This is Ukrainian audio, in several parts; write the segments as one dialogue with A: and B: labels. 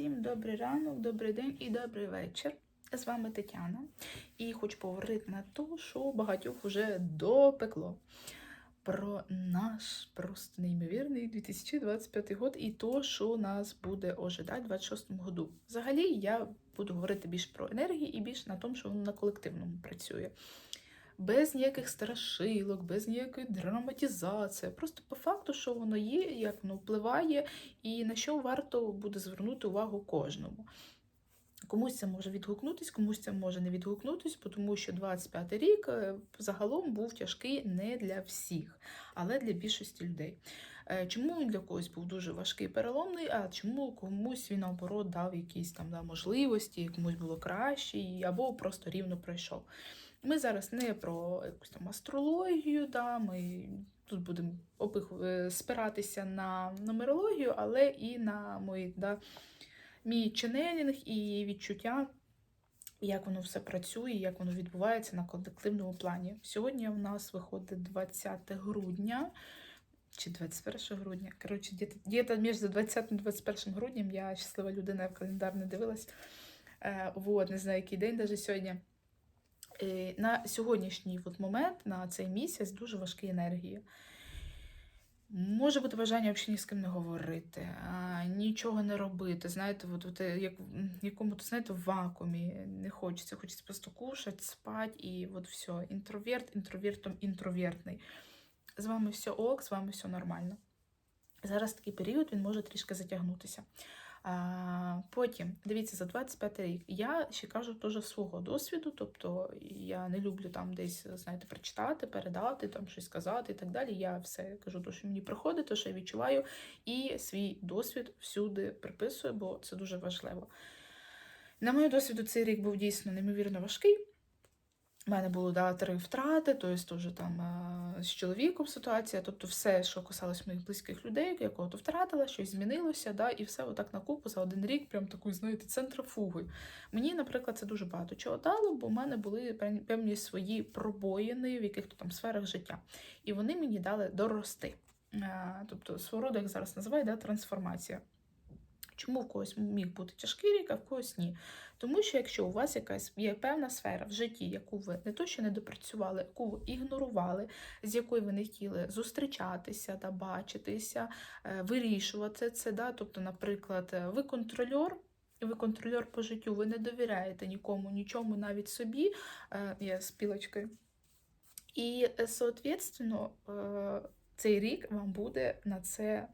A: Всім добрий ранок, добрий день і добрий вечір. З вами Тетяна. І хочу поговорити на те, що багатьох вже допекло. Про наш просто неймовірний 2025 год і то, що нас буде ожидати в 26-му году. Взагалі, я буду говорити більш про енергії і більш на тому, що воно на колективному працює. Без ніяких страшилок, без ніякої драматизації. Просто по факту, що воно є, як воно впливає, і на що варто буде звернути увагу кожному. Комусь це може відгукнутись, комусь це може не відгукнутись, тому що 25 рік е, загалом був тяжкий не для всіх, але для більшості людей. Е, Чому він для когось був дуже важкий переломний, а чому комусь він наоборот дав якісь там да, можливості, комусь було краще, або просто рівно пройшов. Ми зараз не про якусь там астрологію, да, ми тут будемо е, спиратися на нумерологію, але і на мої да, мій ченелінг і відчуття, як воно все працює, як воно відбувається на колективному плані. Сьогодні у нас виходить 20 грудня чи 21 грудня. Коротше, десь між 20 і 21 груднем я щаслива людина, в календар не дивилась. Е, вот, не знаю, який день даже сьогодні. На сьогоднішній от момент, на цей місяць, дуже важкі енергії. Може бути бажання взагалі ні з ким не говорити, а, нічого не робити. Знаєте, от, от, як в якому-то знаєте, в вакуумі не хочеться, хочеться просто кушати, спати і от все. Інтроверт, інтровертом інтровертний. З вами все ок, з вами все нормально. Зараз такий період він може трішки затягнутися. Потім, дивіться, за 25 рік я ще кажу теж свого досвіду, тобто я не люблю там десь, знаєте, прочитати, передати, там щось сказати і так далі. Я все кажу, то, що мені приходить, то, що я відчуваю, і свій досвід всюди приписую, бо це дуже важливо. На мою досвіду, цей рік був дійсно неймовірно важкий. У мене було да, три втрати, тобто теж там е, з чоловіком ситуація, тобто все, що касалось моїх близьких людей, якого то втратила, щось змінилося, да, і все отак на купу за один рік, прям такою, знаєте, центрофугою. Мені, наприклад, це дуже багато чого дало, бо в мене були певні- свої пробоїни в яких-то там сферах життя. І вони мені дали дорости. Е, Тобто, свого роду, як зараз називають, да, трансформація. Чому в когось міг бути тяжкий рік, а в когось ні? Тому що якщо у вас якась є певна сфера в житті, яку ви не то що не допрацювали, яку ви ігнорували, з якою ви не хотіли зустрічатися та бачитися, е, вирішувати це. Да? Тобто, наприклад, е, ви контрольор. І Ви контрольор по життю, ви не довіряєте нікому, нічому, навіть собі. Е, Я з пілочкою. І, соответственно, цей рік вам буде на це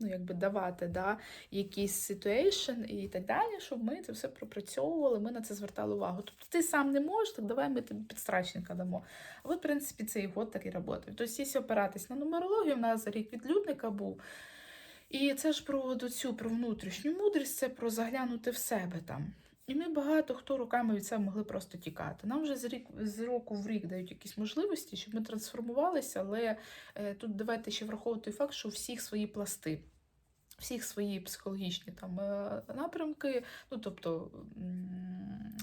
A: ну, якби давати да, якийсь ситуейшн і так далі, щоб ми це все пропрацьовували, ми на це звертали увагу. Тобто ти сам не можеш, так давай ми тобі підстрачника дамо. А от, в принципі, цей год так і працює. Тобто, якщо опиратись на нумерологію, в нас рік відлюдника був. І це ж про цю про внутрішню мудрість, це про заглянути в себе там. І ми багато хто руками від себе могли просто тікати. Нам вже з рік з року в рік дають якісь можливості, щоб ми трансформувалися, але е, тут давайте ще враховувати факт, що всіх свої пласти. Всіх свої психологічні там е, напрямки, ну тобто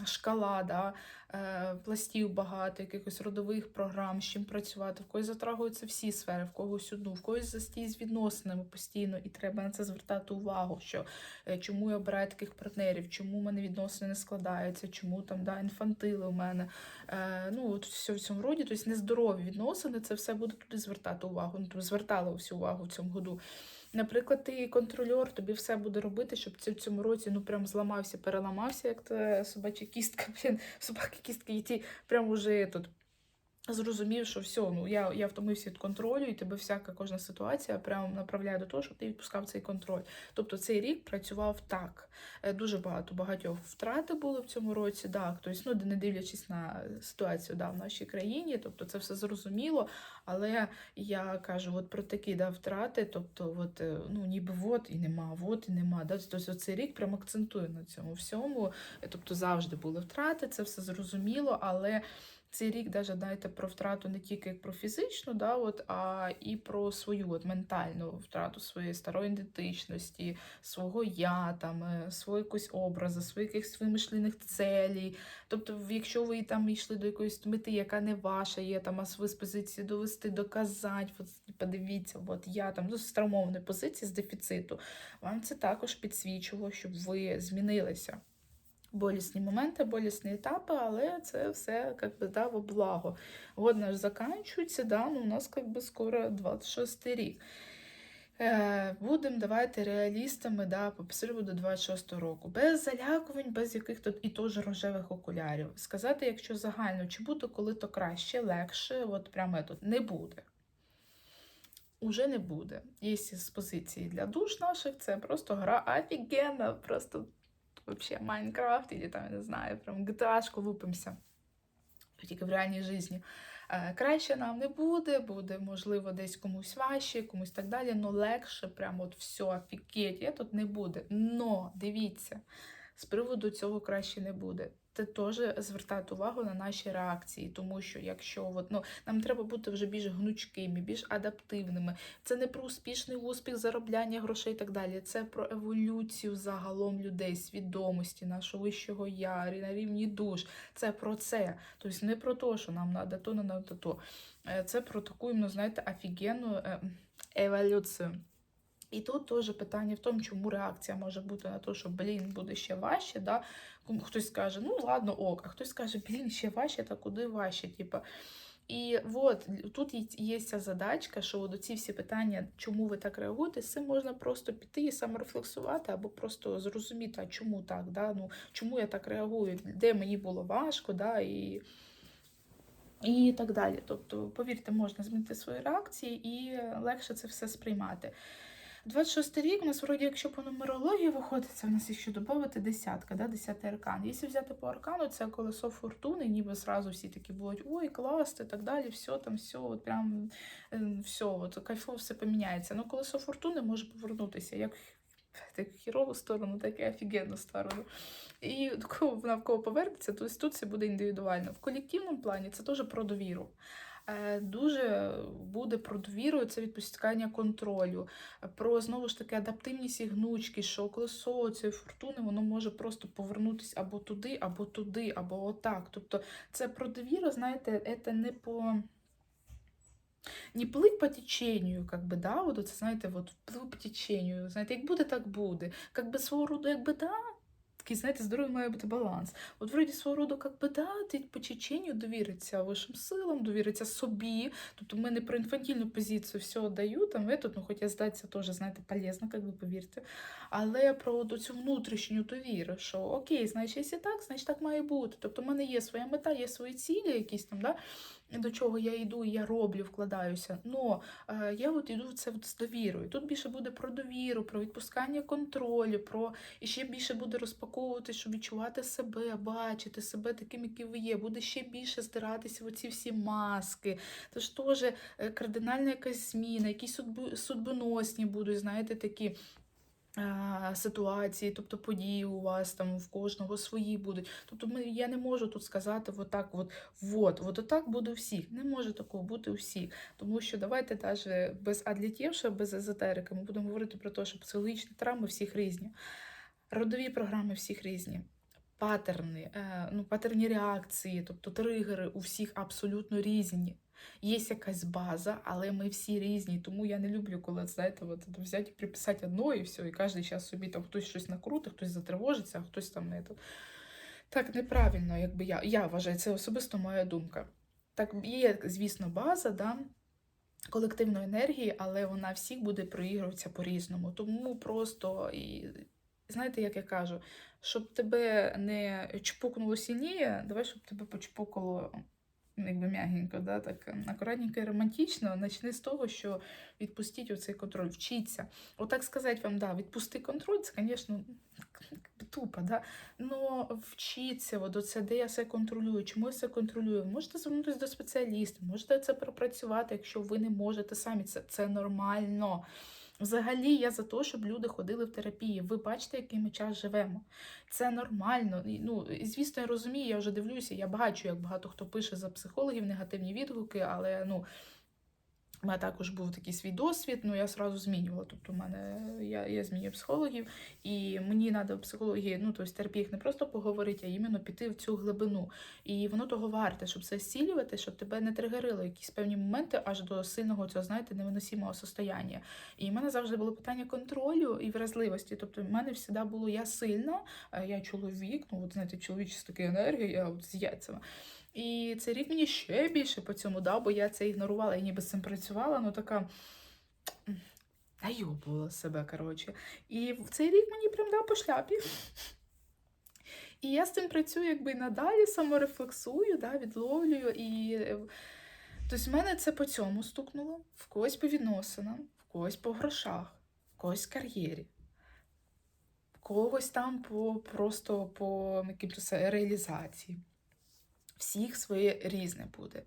A: шкала, да, е, пластів багато, якихось родових програм, з чим працювати, в когось затрагуються всі сфери, в когось одну, в когось застій з відносинами постійно, і треба на це звертати увагу, що е, чому я обираю таких партнерів, чому в мене відносини не складаються, чому там да, інфантили у мене. Е, ну, от все в цьому роді, тобто нездорові відносини, це все буде туди звертати увагу. Ну, тобто звертала всю увагу в цьому году. Наприклад, ти контрольор, тобі все буде робити, щоб це в цьому році ну прям зламався, переламався, як то собача кістка, блін, собаки кістки, і ті прям уже тут. Зрозумів, що все, ну я, я втомився від контролю, і тебе всяка кожна ситуація прямо направляє до того, щоб ти відпускав цей контроль. Тобто цей рік працював так. Е, Дуже багато багатьох втрати було в цьому році. Да, тобто, ну, не дивлячись на ситуацію да, в нашій країні, тобто це все зрозуміло. Але я кажу, от про такі да, втрати, тобто, от, е, ну ніби от і нема, от і нема. Да? Тобто цей рік прям акцентує на цьому всьому. Е, Тобто завжди були втрати, це все зрозуміло, але. Цей рік даже знаєте, про втрату не тільки як про фізичну, да, от, а і про свою от, ментальну втрату своєї старої ідентичності, свого я, там, е, свого якогось образу, своїх вимишлених целей. Тобто, якщо ви там йшли до якоїсь мети, яка не ваша, є там, а ви з позиції довести, доказати, от, подивіться, от я там ну, з травмованої позиції, з дефіциту, вам це також підсвічувало, щоб ви змінилися болісні моменти, болісні етапи, але це все как би, да, во благо. Год наш закінчується, да, ну, у нас как би, скоро 26 рік. Е, Будемо давайте реалістами да, по до 26 року. Без залякувань, без яких тут і теж рожевих окулярів. Сказати, якщо загально, чи буде коли то краще, легше, от прямо тут не буде. Уже не буде. Є з позиції для душ наших, це просто гра офігенна, просто вообще Майнкрафт, или там, я не знаю, прям GTA-шку лупимося. Тільки в реальній житті. Е, Краще нам не буде, буде, можливо, десь комусь важче, комусь так далі, але легше, прямо от все, офігеть, я тут не буде. Но дивіться, з приводу цього краще не буде. Це теж звертати увагу на наші реакції, тому що якщо от, ну, нам треба бути вже більш гнучкими, більш адаптивними. Це не про успішний успіх, заробляння грошей і так далі. Це про еволюцію загалом людей, свідомості, нашого вищого я, на рівні душ. Це про це. Тобто не про те, що нам треба то, не треба то. Е, Це про таку, ну, знаєте, офігенну е, еволюцію. І тут теж питання в тому, чому реакція може бути на те, що блін, буде ще важче. Да? Хтось скаже, ну ладно, ок, а хтось скаже, блін, ще важче, та куди важче. Типа. І от тут є ця задачка, що от ці всі питання, чому ви так реагуєте, з цим можна просто піти і саморефлексувати, або просто зрозуміти, а чому так, да? ну, чому я так реагую, де мені було важко, да? і, і так далі. Тобто, повірте, можна змінити свої реакції і легше це все сприймати. 26 рік у нас вроді, якщо по нумерології виходить, це в нас якщо додати десятка, да, десятий аркан. Якщо взяти по аркану, це колесо фортуни, ніби зразу всі такі будуть, ой, клас, і так далі, все там, все, от прям е, все, от кайфово все поміняється. Ну, колесо фортуни може повернутися як так хірову сторону, так і офігенну сторону. І вона в кого повернеться, то тут це буде індивідуально. В колективному плані це теж про довіру. Е, Дуже буде про довіру, це відпускання контролю, про знову ж таки адаптивність і гнучки, що колесо цієї фортуни воно може просто повернутися або туди, або туди, або отак. Тобто це про довіру, знаєте, це не по. Не плыть по теченню, как бы, да, от це, знаєте, от плив по теченню, знаєте, як буде, так буде. Как би свого роду, якби да, такий, знаєте, здоровий має бути баланс. От вроді свого роду, как би да, по теченню довіриться вищим силам, довіриться собі. Тобто ми не про інфантильну позицію все даю, там, ви тут, ну, хоча здатися теж, знаєте, полезно, как би, повірте. Але про цю внутрішню довіру, що окей, значить, якщо так, значить так має бути. Тобто в мене є своя мета, є свої цілі якісь там, да, до чого я йду, я роблю, вкладаюся. Но е, я от йду в це з довірою. Тут більше буде про довіру, про відпускання контролю, про і ще більше буде розпаковувати, щоб відчувати себе, бачити себе таким, який ви є. Буде ще більше здиратися в оці всі маски. Тож теж е, кардинальна якась зміна, якісь судьбоносні будуть, знаєте, такі. А, Ситуації, тобто події у вас там в кожного свої будуть. Тобто ми, я не можу тут сказати отак, от, вот, от отак буде у всіх. Не може такого бути у всіх. Тому що давайте навіть без адлітєвша, без езотерики, ми будемо говорити про те, що психологічні травми всіх різні, родові програми всіх різні. Патерни, е, ну, патерні реакції, тобто тригери у всіх абсолютно різні. Є якась база, але ми всі різні. Тому я не люблю, коли знаєте, от, взяти і приписати одно і все, і кожен час собі там хтось щось накрутить, хтось затривожиться, а хтось там не. Так неправильно, якби я, я вважаю, це особисто моя думка. Так, є, звісно, база, да, колективної енергії, але вона всіх буде проігруватися по-різному. Тому просто, і, знаєте, як я кажу, щоб тебе не чпукнуло сильніше, давай, щоб тебе почпукало якби м'ягенько, да, так акуратненько і романтично, почни з того, що відпустіть оцей контроль, вчіться. Отак сказати вам, да, відпусти контроль, це, звісно, тупо, да. Но вчіться, от оце, де я все контролюю, чому я все контролюю. Можете звернутися до спеціаліста, можете це пропрацювати, якщо ви не можете самі. Це, це нормально. Взагалі, я за те, щоб люди ходили в терапії. Ви бачите, який ми час живемо. Це нормально. Ну, звісно, я розумію, я вже дивлюся, я бачу, як багато хто пише за психологів негативні відгуки, але ну. У мене також був такий свій досвід, ну я сразу змінювала. Тобто, у мене я, я змінюю психологів, і мені треба психології, ну тобто в терапіях не просто поговорити, а іменно піти в цю глибину. І воно того варте, щоб це зцілювати, щоб тебе не тригерило якісь певні моменти аж до сильного цього, знаєте, невиносимого состояння. І в мене завжди було питання контролю і вразливості. Тобто, в мене завжди було я сильна, я чоловік, ну от знаєте, чоловічі з такою енергією, я от з яйцями. І цей рік мені ще більше по цьому дав, бо я це ігнорувала, я ніби з цим працювала, ну така найобувала себе, коротше. І в цей рік мені прям дав по шляпі. І я з цим працюю якби і надалі, саморефлексую, да, відловлюю. І е, тобто в мене це по цьому стукнуло, в когось по відносинам, в когось по грошах, в когось кар'єрі, в когось там по просто по якимось реалізації всіх своє різне буде.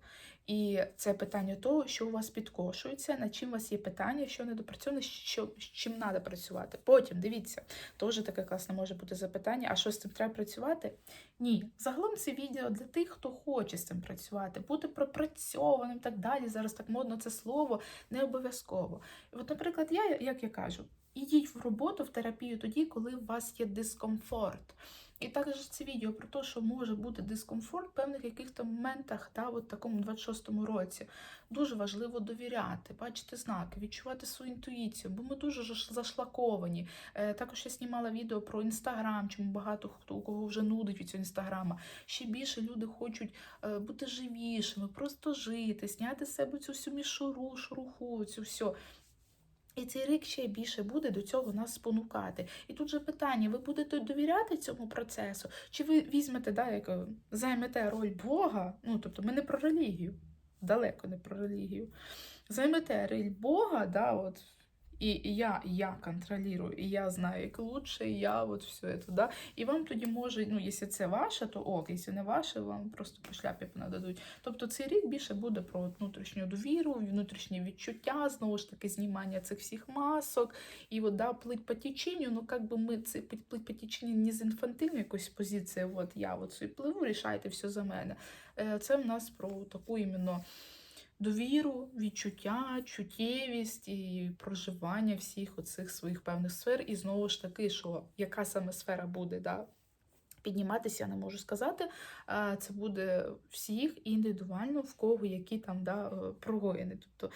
A: І це питання того, що у вас підкошується, над чим у вас є питання, що недопрацьоване, що, з чим треба працювати. Потім дивіться, теж таке класне може бути запитання: а що з цим треба працювати? Ні. Загалом це відео для тих, хто хоче з цим працювати, бути пропрацьованим і так далі. Зараз так модно це слово, не обов'язково. От, наприклад, я, як я кажу, ідіть в роботу, в терапію тоді, коли у вас є дискомфорт. І також це відео про те, що може бути дискомфорт в певних якихось моментах, та, от такому 26-му році. Дуже важливо довіряти, бачити знаки, відчувати свою інтуїцію, бо ми дуже зашлаковані. Е, також я знімала відео про інстаграм, чому багато хто у кого вже нудить від цього інстаграма. Ще більше люди хочуть е, бути живішими, просто жити, зняти з себе цю всю мішуру, шуруху, цю все. І цей рік ще більше буде до цього нас спонукати. І тут же питання: ви будете довіряти цьому процесу? Чи ви візьмете, да, як е, займете роль Бога? Ну, тобто, ми не про релігію, далеко не про релігію. Займете роль Бога, да, от и я, я контролирую, і я знаю, як лучше, і я от все це, да. І вам тоді може, ну, якщо це ваше, то ок, якщо не ваше, вам просто по шляпі нададуть. Тобто цей рік більше буде про внутрішню довіру, внутрішні відчуття, знову ж таки, знімання цих всіх масок. І от, да, плить по теченню, ну як би ми це плить по теченню не з інфантильної якоїсь позиції, от я от собі пливу, рішайте все за мене. Е, це в нас про таку іменно довіру, відчуття, чуттєвість і проживання всіх оцих своїх певних сфер. І знову ж таки, що яка саме сфера буде, да, підніматися, я не можу сказати. Це буде всіх індивідуально, в кого які там да, е, прогоїни. Тобто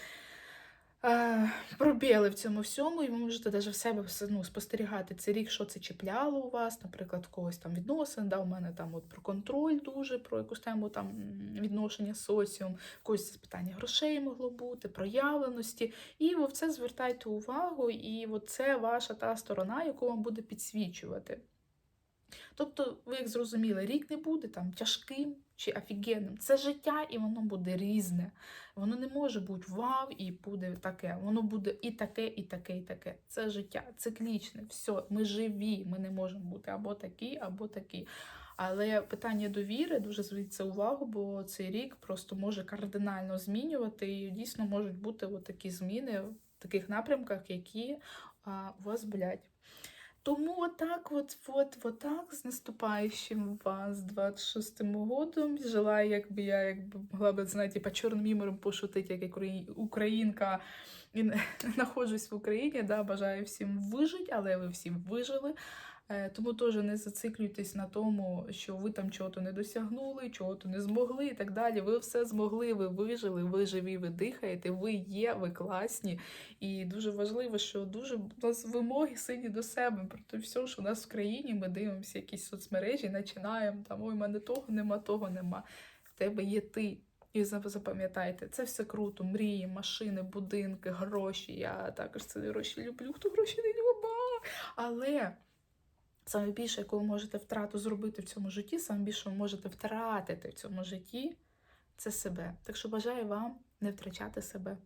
A: пробіли в цьому всьому, і ви можете навіть в себе ну, спостерігати цей рік, що це чіпляло у вас, наприклад, в когось там відносин, да, у мене там от про контроль дуже, про якусь тему там відношення з соціум, когось це питання грошей могло бути, проявленості. І ви в це звертайте увагу, і це ваша та сторона, яку вам буде підсвічувати. Тобто, ви як зрозуміли, рік не буде там тяжким чи офігенним. Це життя, і воно буде різне. Воно не може бути вау і буде таке. Воно буде і таке, і таке, і таке. Це життя, циклічне. Все, ми живі, ми не можемо бути або такі, або такі. Але питання довіри дуже зверніться увагу, бо цей рік просто може кардинально змінювати, і дійсно можуть бути такі зміни в таких напрямках, які а, у вас болять. Тому отак, от, от, от так, з наступаючим вас 26-м годом. Желаю, якби я якби могла би, знаєте, по чорним юмором пошутити, як українка і знаходжусь в Україні. Да, Бажаю всім вижити, але ви всім вижили. Е, тому теж не зациклюйтесь на тому, що ви там чого-то не досягнули, чого-то не змогли і так далі. Ви все змогли, ви вижили, ви живі, ви дихаєте, ви є, ви класні. І дуже важливо, що дуже у нас вимоги сильні до себе. Проте все, що у нас в країні, ми дивимося якісь соцмережі, починаємо там, ой, мене того нема, того нема. В тебе є ти. І запам'ятайте, це все круто. Мрії, машини, будинки, гроші. Я також ці гроші люблю. Хто гроші не любить? Але. Саме більше, яку ви можете втрату зробити в цьому житті, саме більше ви можете втратити в цьому житті, це себе. Так що бажаю вам не втрачати себе.